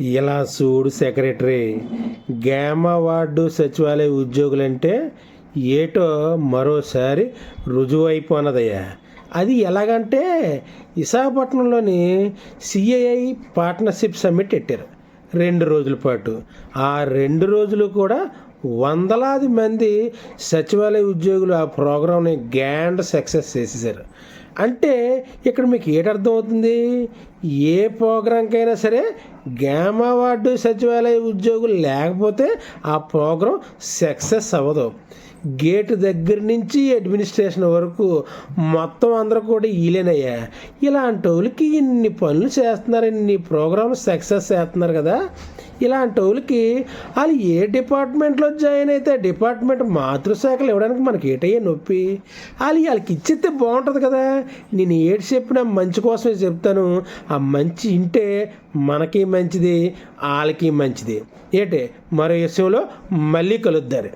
ఇలా చూడు secretary? గ్యామా ward సచివాలయ ఉద్యోగులంటే ఏటో మరోసారి రుజువు అయిపోనదయ్యా అది ఎలాగంటే విశాఖపట్నంలోని సిఐఐ పార్ట్నర్షిప్ సమ్మిట్ పెట్టారు. రెండు రోజుల పాటు. ఆ రెండు రోజులు కూడా వందలాది మంది సచివాలయ ఉద్యోగులు ఆ ప్రోగ్రామ్ని గ్యాండ్ సక్సెస్ చేసేసారు అంటే ఇక్కడ మీకు ఏటర్థం అవుతుంది ఏ ప్రోగ్రాంకైనా సరే గ్యామా వార్డు సచివాలయ ఉద్యోగులు లేకపోతే ఆ ప్రోగ్రాం సక్సెస్ అవ్వదు. గేట్ దగ్గర నుంచి అడ్మినిస్ట్రేషన్ వరకు మొత్తం అందరూ కూడా వీలేనయ్యా ఇలాంటి వాళ్ళకి ఇన్ని పనులు చేస్తున్నారు ఇన్ని ప్రోగ్రామ్స్ సక్సెస్ చేస్తున్నారు కదా. ఇలాంటి వాళ్ళకి వాళ్ళు ఏ డిపార్ట్మెంట్లో జాయిన్ అయితే డిపార్ట్మెంట్ మాతృశాఖలు ఇవ్వడానికి మనకి ఏటయ్యే నొప్పి? వాళ్ళు వాళ్ళకి ఇచ్చితే బాగుంటుంది కదా. నేను ఏడు చెప్పినా మంచి కోసమే చెప్తాను. ఆ మంచి ఇంటే మనకి మంచిది వాళ్ళకి మంచిది. ఏటే మరో విషయంలో మళ్ళీ కలుద్దారు